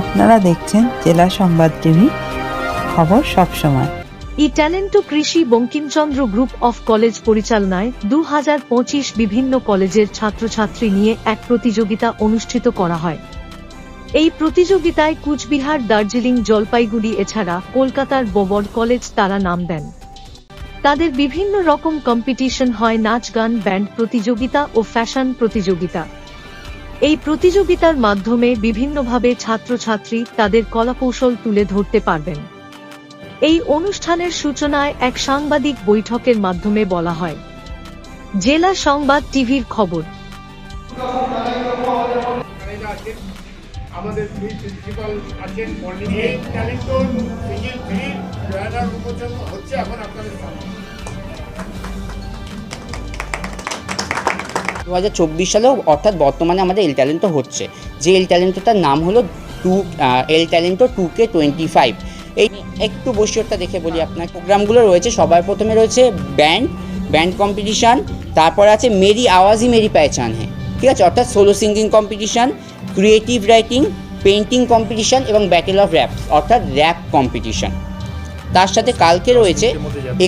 আপনারা দেখছেন জেলা সংবাদ টিভি, খবর সবসময় ই ট্যালেন্টো কৃষি বঙ্কিমচন্দ্র গ্রুপ অফ কলেজ পরিচালনায় দু হাজার পঁচিশ বিভিন্ন কলেজের ছাত্রছাত্রী নিয়ে এক প্রতিযোগিতা অনুষ্ঠিত করা হয়। এই প্রতিযোগিতায় কুচবিহার, দার্জিলিং, জলপাইগুড়ি এছাড়া কলকাতার বোবর্ড কলেজ তারা নাম দেন। তাদের বিভিন্ন রকম কম্পিটিশন হয় নাচ, গান, ব্যান্ড প্রতিযোগিতা ও ফ্যাশন প্রতিযোগিতা। এই প্রতিযোগিতার মাধ্যমে বিভিন্নভাবে ছাত্রছাত্রী তাদের কলাকৌশল তুলে ধরতে পারবেন। এই অনুষ্ঠানের সূচনায় এক সাংবাদিক বৈঠকের মাধ্যমে বলা হয়। জেলা সংবাদ টিভির খবর। আমাদের প্রিন্সিপাল আছেন মর্নিং এই ট্যালেন্টর সিঙ্গেল থ্রি জয়নার উন্মোচন হচ্ছে এখন আপনাদের দু হাজার চব্বিশ সালেও অর্থাৎ বর্তমানে আমাদের এল ট্যালেন্টো হচ্ছে। যে এল ট্যালেন্টোটার নাম হলো two L Talento two K twenty five এই একটু বৈশিষ্ট্যটা দেখে বলি আপনার প্রোগ্রামগুলো রয়েছে সবার প্রথমে রয়েছে ব্যান্ড ব্যান্ড কম্পিটিশান তারপর আছে মেরি আওয়াজই মেরি পেহচান হ্যাঁ ঠিক আছে? অর্থাৎ solo singing competition creative writing painting competition এবং ব্যাটেল অফ র্যাপ অর্থাৎ র্যাপ কম্পিটিশান। তার সাথে কালকে রয়েছে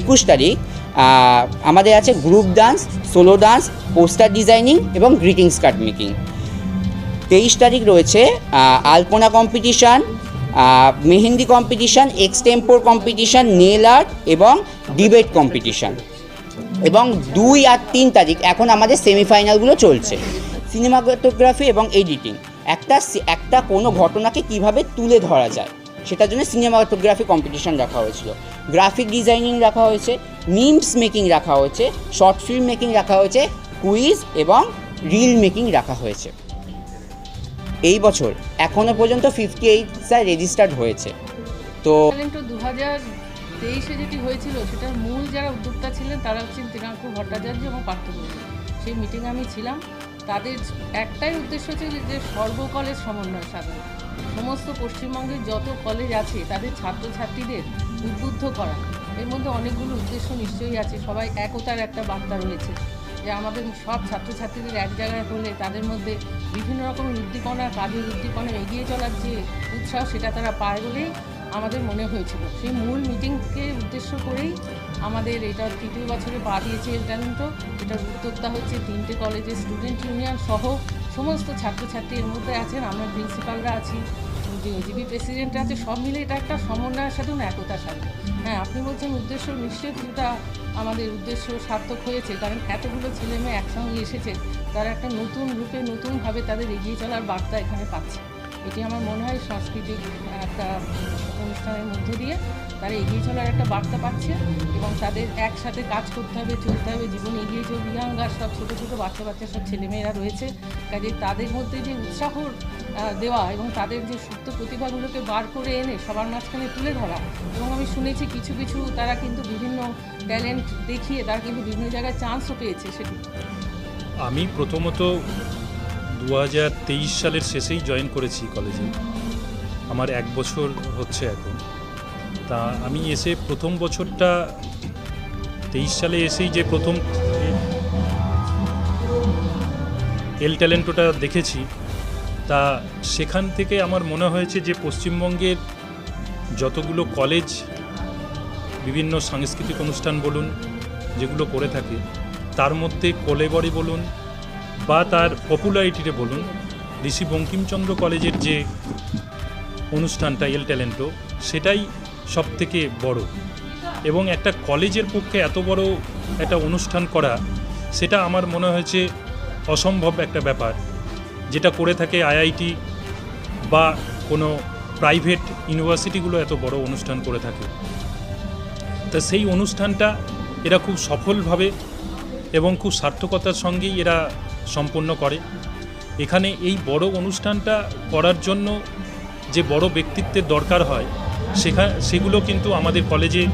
একুশ তারিখ আমাদের আছে group dance solo dance poster designing এবং গ্রিটিংস কার্ড মেকিং তেইশ তারিখ রয়েছে আলপনা competition mehendi competition extempore competition nail art এবং ডিবেট কম্পিটিশান এবং দুই আর তিন তারিখ, এখন আমাদের সেমিফাইনালগুলো চলছে সিনেমাটোগ্রাফি এবং এডিটিং একটা একটা কোনো ঘটনাকে কীভাবে তুলে ধরা যায়? সেটার জন্য সিনেমাটোগ্রাফি কম্পিটিশন রাখা হয়েছিল। গ্রাফিক ডিজাইনিং রাখা হয়েছে মিমস মেকিং রাখা হয়েছে শর্ট ফিল্ম মেকিং রাখা হয়েছে কুইজ এবং রিল মেকিং রাখা হয়েছে। এই বছর এখনও পর্যন্ত ফিফটি এইট স্যার রেজিস্টার্ড হয়েছে। তো দু হাজার তেইশে যেটি হয়েছিল, সেটার মূল যারা উদ্যোক্তা ছিলেন, তারা হচ্ছেন তৃণাঙ্কুর ভট্টাচার্য এবং পার্থবর্তী সেই মিটিংয়ে আমি ছিলাম। তাদের একটাই উদ্দেশ্য ছিল যে সর্বকলেজ সমন্বয় সাধন। সমস্ত পশ্চিমবঙ্গের যত কলেজ আছে, তাদের ছাত্রছাত্রীদের উদ্বুদ্ধ করা। এর মধ্যে অনেকগুলো উদ্দেশ্য নিশ্চয়ই আছে। সবাই একতার একটা বার্তা রয়েছে যে আমাদের সব ছাত্রছাত্রীদের এক জায়গায় হলে তাদের মধ্যে বিভিন্ন রকমের উদ্দীপনা, কাজের উদ্দীপনা এগিয়ে চলার যে উৎসাহ, সেটা তারা পায় বলেই আমাদের মনে হয়েছিল। সেই মূল মিটিংকে উদ্দেশ্য করেই আমাদের এটা তৃতীয় বছরে পা দিয়েছে এর ট্যালেন্ট এটার উদ্যোক্তা হচ্ছে তিনটে কলেজের স্টুডেন্ট ইউনিয়ন সহ সমস্ত ছাত্রছাত্রী এর মধ্যে আছেন, আমরা প্রিন্সিপালরা আছি, যে জিবি প্রেসিডেন্ট আছে, সব মিলে এটা একটা সমন্বয়ের সাথে একতার সাথে। হ্যাঁ আপনি বলছেন উদ্দেশ্য নিশ্চয়ই কিছুটা আমাদের উদ্দেশ্য সার্থক হয়েছে, কারণ এতগুলো ছেলে মেয়ে একসঙ্গে এসেছে, তারা একটা নতুন রূপে, নতুনভাবে তাদের এগিয়ে চলার বার্তা এখানে পাচ্ছে। এটি আমার মনে হয় সাংস্কৃতিক একটা অনুষ্ঠানের মধ্য দিয়ে। তারা এগিয়ে চলার একটা বার্তা পাচ্ছে এবং তাদের একসাথে কাজ করতে হবে, চলতে হবে, জীবনে এগিয়ে চলবে ইয়াঙ্গার সব ছোটো ছোটো বাচ্চা বাচ্চা সব ছেলেমেয়েরা রয়েছে। কাজে তাদের মধ্যে যে উৎসাহ দেওয়া এবং তাদের যে সুপ্ত প্রতিভাগুলোকে বার করে এনে সবার মাঝখানে তুলে ধরা এবং আমি শুনেছি কিছু কিছু তারা কিন্তু বিভিন্ন ট্যালেন্ট দেখিয়ে তারা কিন্তু বিভিন্ন জায়গায় চান্সও পেয়েছে সেটি। আমি প্রথমত দু হাজার তেইশ সালের শেষেই জয়েন করেছি কলেজে। আমার এক বছর হচ্ছে এখন। তা আমি এসে প্রথম বছরটা তেইশ সালে এসেই যে প্রথম এল ট্যালেন্টোটা দেখেছি, তা সেখান থেকে আমার মনে হয়েছে যে পশ্চিমবঙ্গের যতগুলো কলেজ, বিভিন্ন সাংস্কৃতিক অনুষ্ঠান বলুন, যেগুলো করে থাকে, তার মধ্যে কোলেবরি বলুন বা তার পপুলারিটিতে বলুন, ঋষি বঙ্কিমচন্দ্র কলেজের যে অনুষ্ঠানটা এল ট্যালেন্টো, সেটাই সব থেকে বড়। এবং একটা কলেজের পক্ষে এত বড় একটা অনুষ্ঠান করা, সেটা আমার মনে হয়েছে অসম্ভব একটা ব্যাপার। যেটা করে থাকে আইআইটি বা কোনো প্রাইভেট ইউনিভার্সিটিগুলো এত বড় অনুষ্ঠান করে থাকে। তা সেই অনুষ্ঠানটা এরা খুব সফলভাবে এবং খুব সার্থকতার সঙ্গেই এরা সম্পন্ন করে। এখানে এই বড় অনুষ্ঠানটা করার জন্য যে বড় ব্যক্তিত্বের দরকার হয় সেখা, সেগুলো কিন্তু আমাদের কলেজে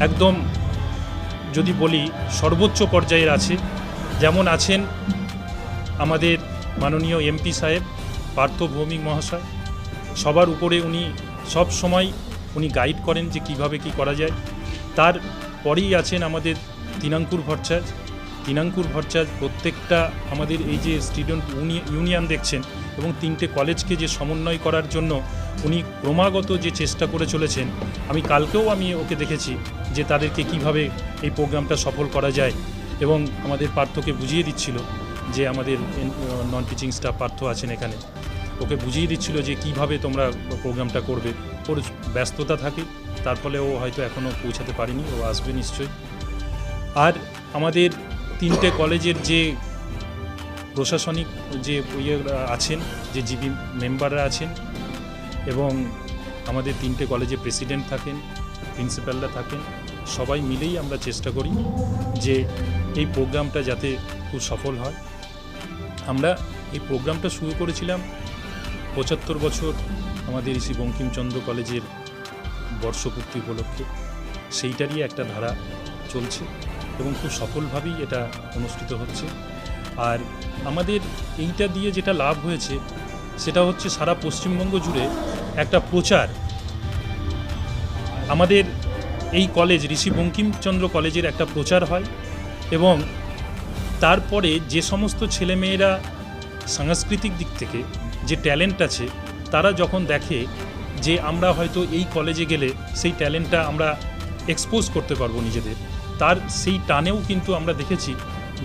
একদম যদি বলি সর্বোচ্চ পর্যায়ের আছে। যেমন আছেন আমাদের মাননীয় এমপি সাহেব, পার্থ ভৌমিক মহাশয়। সবার উপরে উনি সব সময় উনি গাইড করেন যে কীভাবে কি করা যায়। তার পরেই আছেন আমাদের তিনাঙ্কুর ভট্টাচার্য। তিনাঙ্কুর ভট্টাচার্য প্রত্যেকটা আমাদের এই যে স্টুডেন্ট ইউনিয়ন দেখছেন এবং তিনটে কলেজকে যে সমন্বয় করার জন্য উনি ক্রমাগত যে চেষ্টা করে চলেছেন, আমি কালকেও আমি ওকে দেখেছি যে তাদেরকে কীভাবে এই প্রোগ্রামটা সফল করা যায় এবং আমাদের পার্থকে বুঝিয়ে দিচ্ছিল যে আমাদের নন টিচিং স্টাফ পার্থ আছেন এখানে। ওকে বুঝিয়ে দিচ্ছিল যে কীভাবে তোমরা প্রোগ্রামটা করবে। ওর ব্যস্ততা থাকে, তার ফলে ও হয়তো এখনও পৌঁছাতে পারেনি, ও আসবে নিশ্চয়ই। আর আমাদের তিনটে কলেজের যে প্রশাসনিক যে ইয়েরা আছেন, যে জিবি মেম্বাররা আছেন এবং আমাদের তিনটে কলেজে প্রেসিডেন্ট থাকেন, প্রিন্সিপালরা থাকেন, সবাই মিলেই আমরা চেষ্টা করি যে এই প্রোগ্রামটা যাতে খুব সফল হয়। আমরা এই প্রোগ্রামটা শুরু করেছিলাম পঁচাত্তর বছর আমাদের শ্রী বঙ্কিমচন্দ্র কলেজের বর্ষপূর্তি উপলক্ষে। সেইটারই একটা ধারা চলছে। এবং খুব সফলভাবেই এটা অনুষ্ঠিত হচ্ছে। আর আমাদের এইটা দিয়ে যেটা লাভ হয়েছে, সেটা হচ্ছে সারা পশ্চিমবঙ্গ জুড়ে একটা প্রচার। আমাদের এই কলেজ, ঋষি বঙ্কিমচন্দ্র কলেজের একটা প্রচার হয় এবং তারপরে যে সমস্ত ছেলেমেয়েরা সাংস্কৃতিক দিক থেকে যে ট্যালেন্ট আছে, তারা যখন দেখে যে আমরা হয়তো এই কলেজে গেলে সেই ট্যালেন্টটা আমরা এক্সপোজ করতে পারব নিজেদের তার সেই টানেও কিন্তু আমরা দেখেছি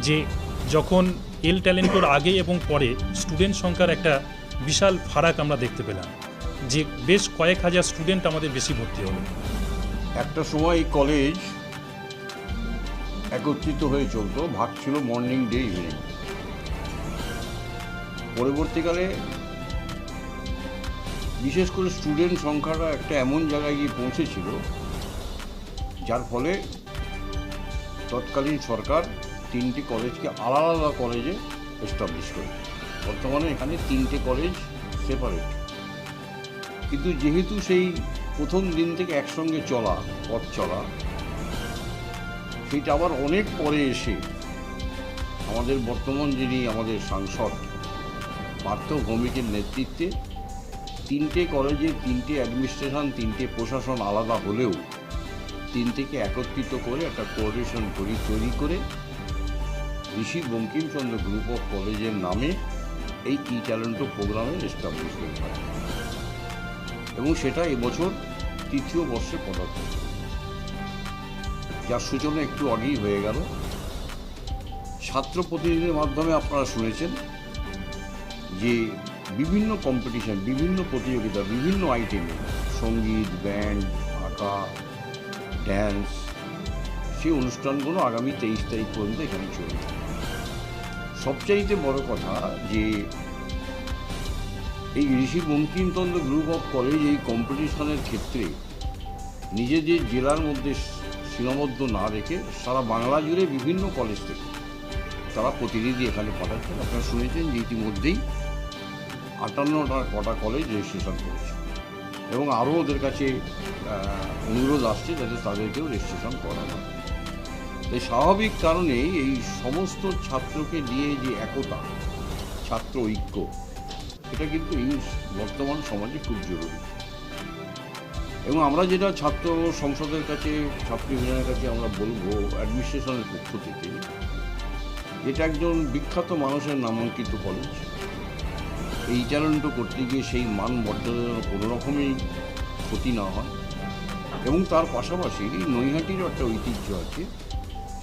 যে যখন এল ট্যালেন্টোর আগে এবং পরে স্টুডেন্ট সংখ্যার একটা বিশাল ফারাক আমরা দেখতে পেলাম, যে বেশ কয়েক হাজার স্টুডেন্ট আমাদের বেশি ভর্তি হলো। একটা সময় এই কলেজ একত্রিত হয়ে চলতো, ভাগ ছিল মর্নিং, ডে, ইভিনিং। পরবর্তীকালে বিশেষ করে স্টুডেন্ট সংখ্যাটা একটা এমন জায়গায় গিয়ে পৌঁছেছিল, যার ফলে তৎকালীন সরকার তিনটি কলেজকে আলাদা আলাদা কলেজে এস্টাবলিশ করে। বর্তমানে এখানে তিনটে কলেজ সেপারেট কিন্তু যেহেতু সেই প্রথম দিন থেকে একসঙ্গে চলা, পথ চলা সেটা আবার অনেক পরে এসে আমাদের বর্তমান যিনি আমাদের সাংসদ, পার্থ ভৌমিকের নেতৃত্বে তিনটে কলেজে তিনটে অ্যাডমিনিস্ট্রেশন তিনটে প্রশাসন আলাদা হলেও তিনটেকে একত্রিত করে একটা কোঅর্ডিনেশন তৈরি তৈরি করে ঋষি বঙ্কিমচন্দ্র গ্রুপ অফ কলেজের নামে এই ই ট্যালেন্টো প্রোগ্রামের এস্টাবলিশমেন্ট হয় এবং সেটা এবছর তৃতীয় বর্ষে পদার্থ যার সূচনা একটু আগেই হয়ে গেল। ছাত্র প্রতিনিধির মাধ্যমে আপনারা শুনেছেন যে বিভিন্ন কম্পিটিশন বিভিন্ন প্রতিযোগিতা, বিভিন্ন আইটেমে সংগীত ব্যান্ড আঁকা ড্যান্স সেই অনুষ্ঠানগুলো আগামী তেইশ তারিখ পর্যন্ত এখানে চলবে। সবচাইতে বড় কথা যে, এই Rishi Bankimchandra group of college এই কম্পিটিশনের ক্ষেত্রে নিজেদের জেলার মধ্যে সীমাবদ্ধ না রেখে সারা বাংলা জুড়ে বিভিন্ন কলেজ থেকে তারা প্রতিনিধি এখানে পাঠাচ্ছেন। আপনারা শুনেছেন যে ইতিমধ্যেই আটান্নটা কটা কলেজ রেজিস্ট্রেশন করেছে এবং আরও ওদের কাছে অনুরোধ আসছে যাতে তাদেরকেও রেজিস্ট্রেশন করা হয়। তাই স্বাভাবিক কারণে এই সমস্ত ছাত্রকে নিয়ে যে একতা, ছাত্র ঐক্য, এটা কিন্তু এই বর্তমান সমাজে খুব জরুরি। এবং আমরা যেটা ছাত্র সংসদের কাছে ছাত্র ইউনিয়নের কাছে আমরা বলব অ্যাডমিনিস্ট্রেশনের পক্ষ থেকে এটা একজন বিখ্যাত মানুষের নামাঙ্কিত কলেজ এই ট্যালেন্ট করতে গিয়ে সেই মান মর্যাদা কোনো রকমেই ক্ষতি না হয়। এবং তার পাশাপাশি নৈহাটির একটা ঐতিহ্য আছে।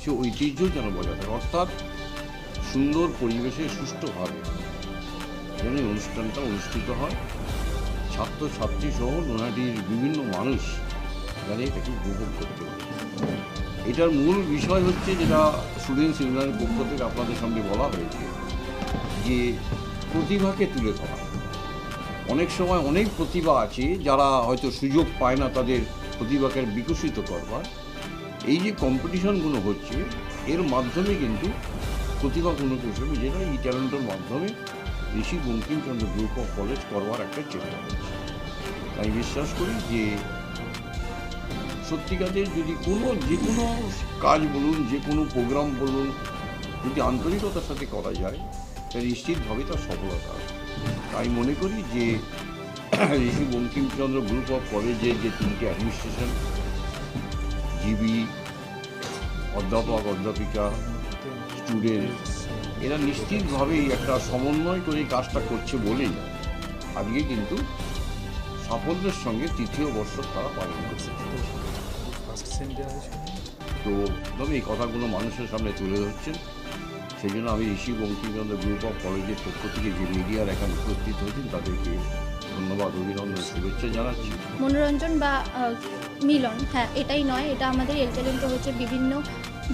সে ঐতিহ্য যেন বজায় থাকে, অর্থাৎ সুন্দর পরিবেশে সুষ্ঠুভাবে যেন অনুষ্ঠানটা অনুষ্ঠিত হয়। ছাত্র ছাত্রী সহ নৈহাটির বিভিন্ন মানুষ যেন এটাকে উপভোগ করতে পারে। এটার মূল বিষয় হচ্ছে যেটা স্টুডেন্টস ইউনিয়নের পক্ষ থেকে আপনাদের সামনে বলা হয়েছে, যে প্রতিভাকে তুলে ধরা। অনেক সময় অনেক প্রতিভা আছে যারা হয়তো সুযোগ পায় না তাদের প্রতিভাকে বিকশিত করবার। এই যে কম্পিটিশনগুলো হচ্ছে, এর মাধ্যমে কিন্তু প্রতিভাগুলো হিসেবে যেটা এই ট্যালেন্টের মাধ্যমে Rishi Bankimchandra group of college করবার একটা চেষ্টা হচ্ছে আমি বিশ্বাস করি যে সত্যিকারের যদি কোনো, যে কোনো কাজ বলুন, যে কোনো প্রোগ্রাম বলুন, যদি আন্তরিকতার সাথে করা যায়, তাহলে নিশ্চিতভাবে তার সফলতা তাই মনে করি যে ঋষি বঙ্কিমচন্দ্র গ্রুপ অফ কলেজের যে তিনটে অ্যাডমিনিস্ট্রেশন, জিবি, অধ্যাপক, অধ্যাপিকা, স্টুডেন্ট, এরা নিশ্চিতভাবেই একটা সমন্বয় করে কাজটা করছে বলেই আজকে কিন্তু সাফল্যের সঙ্গে তৃতীয় বর্ষ তারা পালন করছে। তো তবে এই কথাগুলো মানুষের সামনে তুলে ধরছেন সেই জন্য আমি ঋষি বঙ্কিমচন্দ্র গ্রুপ অফ কলেজের পক্ষ থেকে যে মিডিয়ার এখানে উপস্থিত হয়েছেন, তাদেরকে ধন্যবাদ অভিনন্দন শুভেচ্ছা জানাচ্ছি। মনোরঞ্জন বা মিলন হ্যাঁ এটাই নয় এটা আমাদের এল ট্যালেন্ট হচ্ছে বিভিন্ন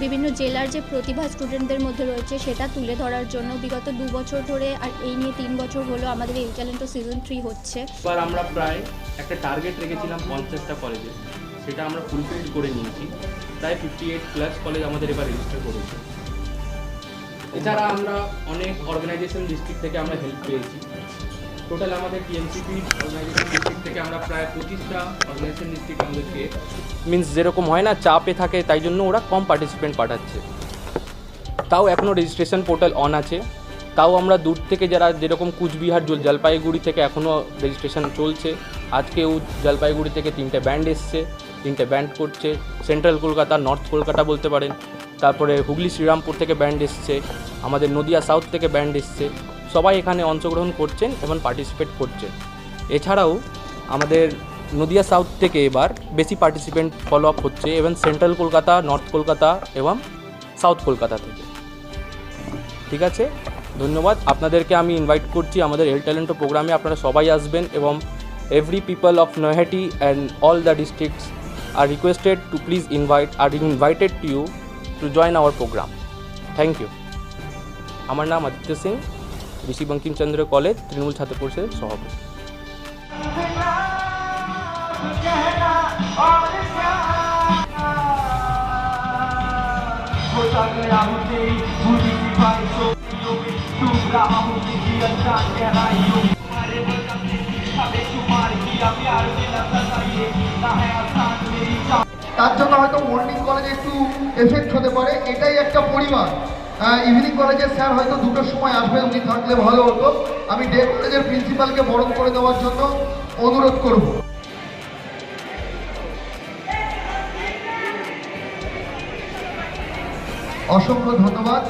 বিভিন্ন জেলার যে প্রতিভা স্টুডেন্টদের মধ্যে রয়েছে সেটা তুলে ধরার জন্য বিগত দু বছর ধরে আর এই নিয়ে তিন বছর হলো আমাদের এল ট্যালেন্ট সিজন থ্রি হচ্ছে। এবার আমরা প্রায় একটা টার্গেট রেখেছিলাম পঞ্চাশটা কলেজে সেটা আমরা ফুলফিল করে নিয়েছি। প্রায় ফিফটি এইট প্লাস কলেজ আমাদের এবার রেজিস্টার করেছে। এছাড়া আমরা অনেক অর্গানাইজেশন ডিস্ট্রিক্ট থেকে আমরা হেল্প পেয়েছি। টোটাল আমাদের টিএমসিপি ডিস্ট্রিক্ট থেকে আমরা প্রায় পঁচিশটা অর্গানাইজেশন ডিস্ট্রিক্ট আমাদেরকে মিন্স যেরকম হয় না, চাপে থাকে, তাই জন্য ওরা কম পার্টিসিপেন্ট পাঠাচ্ছে। তাও এখনও রেজিস্ট্রেশন পোর্টাল অন আছে। তাও আমরা দূর থেকে যারা যেরকম কুচবিহার, জল- জলপাইগুড়ি থেকে এখনও রেজিস্ট্রেশন চলছে। আজকেও জলপাইগুড়ি থেকে তিনটে ব্যান্ড এসছে, তিনটে ব্যান্ড করছে। সেন্ট্রাল কলকাতা নর্থ কলকাতা বলতে পারেন। তারপরে হুগলি, শ্রীরামপুর থেকে ব্যান্ড এসছে। আমাদের নদিয়া সাউথ থেকে ব্যান্ড এসছে। সবাই এখানে অংশগ্রহণ করছেন এবং পার্টিসিপেট করছেন। এছাড়াও আমাদের নদিয়া সাউথ থেকে এবার বেশি পার্টিসিপেন্ট ফলো আপ হচ্ছে এবং সেন্ট্রাল কলকাতা নর্থ কলকাতা এবং সাউথ কলকাতা থেকে। ঠিক আছে? ধন্যবাদ। আপনাদেরকে আমি ইনভাইট করছি আমাদের এল ট্যালেন্টো প্রোগ্রামে আপনারা সবাই আসবেন এবং every people of Naihati and all the districts are requested to please invite are invited to you to join our programme thank you আমার নাম আদিত্য সিং। ঋষি বঙ্কিমচন্দ্র কলেজ, তৃণমূল ছাত্র পরিষদের সভাপতি। তার জন্য হয়তো মর্নিং কলেজে একটু এফেক্ট হতে পারে, এটাই একটা পরিমাণ। ইভিনিং কলেজের স্যার হয়তো দুটোর সময় আসবে, উনি থাকলে ভালো হতো। আমি ডে কলেজের প্রিন্সিপালকে বরণ করে দেওয়ার জন্য অনুরোধ করব। অসংখ্য ধন্যবাদ।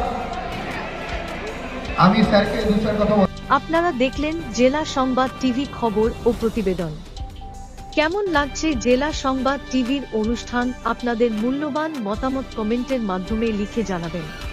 আমি স্যারকে দু চার কথা আপনারা দেখলেন জেলা সংবাদ টিভি খবর ও প্রতিবেদন। কেমন লাগছে জেলা সংবাদ টিভির অনুষ্ঠান? আপনাদের মূল্যবান মতামত কমেন্টের মাধ্যমে লিখে জানাবেন।